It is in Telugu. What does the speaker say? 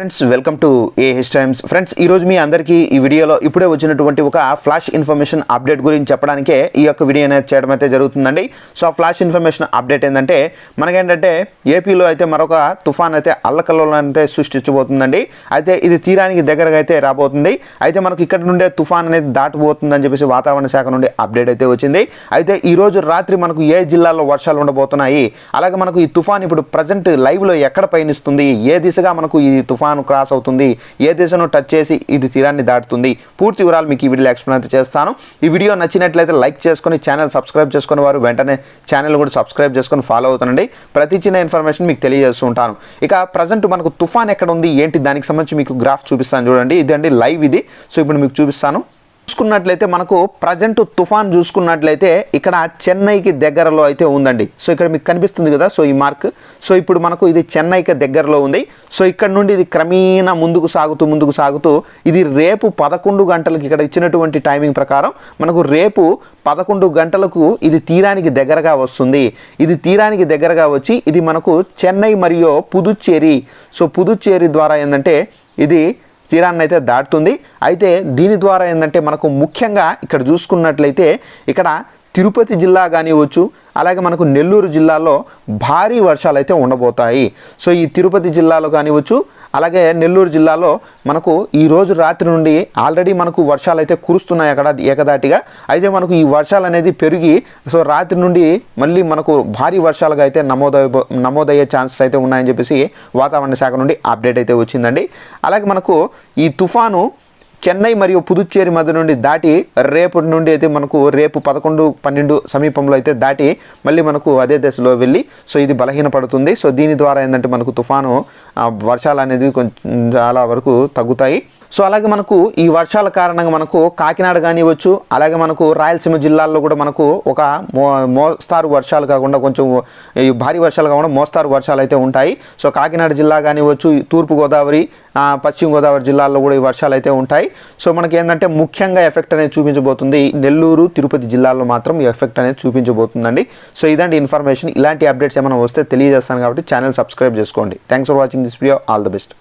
Friends welcome to AH times friends ఈరోజు మీ అందరికీ ఈ వీడియోలో ఇప్పుడే వచ్చినటువంటి ఒక ఫ్లాష్ ఇన్ఫర్మేషన్ అప్డేట్ గురించి చెప్పడానికే ఈ యొక్క వీడియో అనేది చేయడం అయితే జరుగుతుందండి. సో ఆ ఫ్లాష్ ఇన్ఫర్మేషన్ అప్డేట్ ఏంటంటే మనకేంటంటే ఏపీలో అయితే మరొక తుఫాన్ అయితే అల్లకల్లోలం అయితే సృష్టించబోతుందండి. అయితే ఇది తీరానికి దగ్గరగా అయితే రాబోతుంది. అయితే మనకు ఇక్కడ నుండే తుఫాన్ అనేది దాటిపోతుందని చెప్పేసి వాతావరణ శాఖ నుండి అప్డేట్ అయితే వచ్చింది. అయితే ఈ రోజు రాత్రి మనకు ఏ జిల్లాలో వర్షాలు ఉండబోతున్నాయి? అలాగే మనకు ఈ తుఫాన్ ఇప్పుడు ప్రజెంట్ లైవ్లో ఎక్కడ పయనిస్తుంది? ఏ దిశగా మనకు ఈ తుఫాన్ క్రాస్ అవుతుంది. ఏ దేశంలో టచ్ చేసి ఇది తీరాన్ని దాటుతుంది? పూర్తి వివరాలు మీకు ఈ వీడియోలో ఎక్స్ప్లెయిన్ అయితే చేస్తాను. ఈ వీడియో నచ్చినట్లయితే లైక్ చేసుకొని ఛానల్ సబ్స్క్రైబ్ చేసుకుని వారు వెంటనే ఛానల్ కూడా సబ్స్క్రైబ్ చేసుకొని ఫాలో అవుతానండి ప్రతి చిన్న ఇన్ఫర్మేషన్ మీకు తెలియజేస్తూ ఉంటాను. ఇక ప్రజెంట్ మనకు తుఫాన్ ఎక్కడ ఉంది? ఏంటి? దానికి సంబంధించి మీకు గ్రాఫ్ చూపిస్తాను చూడండి. ఇదండి లైవ్ ఇది. సో ఇప్పుడు మీకు చూపిస్తాను. చూసుకున్నట్లయితే మనకు ప్రజెంట్ తుఫాన్ చూసుకున్నట్లయితే ఇక్కడ చెన్నైకి దగ్గరలో అయితే ఉందండి. సో ఇక్కడ మీకు కనిపిస్తుంది కదా? సో ఈ మార్క్ సో ఇప్పుడు మనకు ఇది చెన్నైకి దగ్గరలో ఉంది. సో ఇక్కడ నుండి ఇది క్రమేణా ముందుకు సాగుతూ ముందుకు సాగుతూ ఇది రేపు పదకొండు గంటలకు ఇక్కడ ఇచ్చినటువంటి టైమింగ్ ప్రకారం మనకు రేపు పదకొండు గంటలకు ఇది తీరానికి దగ్గరగా వస్తుంది. ఇది తీరానికి దగ్గరగా వచ్చి ఇది మనకు చెన్నై మరియు పుదుచ్చేరి. సో పుదుచ్చేరి ద్వారా ఏంటంటే ఇది తీరాన్ని అయితే దాటుతుంది. అయితే దీని ద్వారా ఏంటంటే మనకు ముఖ్యంగా ఇక్కడ చూసుకున్నట్లయితే ఇక్కడ తిరుపతి జిల్లా కానివచ్చు అలాగే మనకు నెల్లూరు జిల్లాలో భారీ వర్షాలు అయితే ఉండబోతాయి. సో ఈ తిరుపతి జిల్లాలో కానివచ్చు అలాగే నెల్లూరు జిల్లాలో మనకు ఈ రోజు రాత్రి నుండి ఆల్రెడీ మనకు వర్షాలు అయితే కురుస్తున్నాయి అక్కడ ఏకదాటిగా. అయితే మనకు ఈ వర్షాలు అనేది పెరిగి సో రాత్రి నుండి మళ్ళీ మనకు భారీ వర్షాలుగా అయితే నమోదయ్యే నమోదయ్యే ఛాన్సెస్ అయితే ఉన్నాయని చెప్పేసి వాతావరణ శాఖ నుండి అప్డేట్ అయితే వచ్చిందండి. అలాగే మనకు ఈ తుఫాను చెన్నై మరియు పుదుచ్చేరి మధ్య నుండి దాటి రేపటి నుండి అయితే మనకు రేపు పదకొండు పన్నెండు సమీపంలో అయితే దాటి మళ్ళీ మనకు అదే దశలో వెళ్ళి సో ఇది బలహీనపడుతుంది. సో దీని ద్వారా ఏంటంటే మనకు తుఫాను ఆ, వర్షాలు అనేది కొంచెం చాలా వరకు తగ్గుతాయి. సో అలాగే మనకు ఈ వర్షాల కారణంగా మనకు కాకినాడ కానివ్వచ్చు అలాగే మనకు రాయలసీమ జిల్లాల్లో కూడా మనకు ఒక మో మోస్తారు వర్షాలు కాకుండా కొంచెం ఈ భారీ వర్షాలు కాకుండా మోస్తారు వర్షాలు అయితే ఉంటాయి. సో కాకినాడ జిల్లా కానివ్వచ్చు తూర్పుగోదావరి పశ్చిమ గోదావరి జిల్లాల్లో కూడా ఈ వర్షాలు అయితే ఉంటాయి. సో మనకి ఏంటంటే ముఖ్యంగా ఎఫెక్ట్ అనేది చూపించబోతుంది నెల్లూరు తిరుపతి జిల్లాల్లో మాత్రం ఈ ఎఫెక్ట్ అనేది చూపించబోతుందండి. సో ఇదండి ఇన్ఫర్మేషన్. ఇలాంటి అప్డేట్స్ ఏమైనా వస్తే తెలియజేస్తాను కాబట్టి ఛానల్ సబ్స్క్రైబ్ చేసుకోండి. Thanks for watching this video. All the best.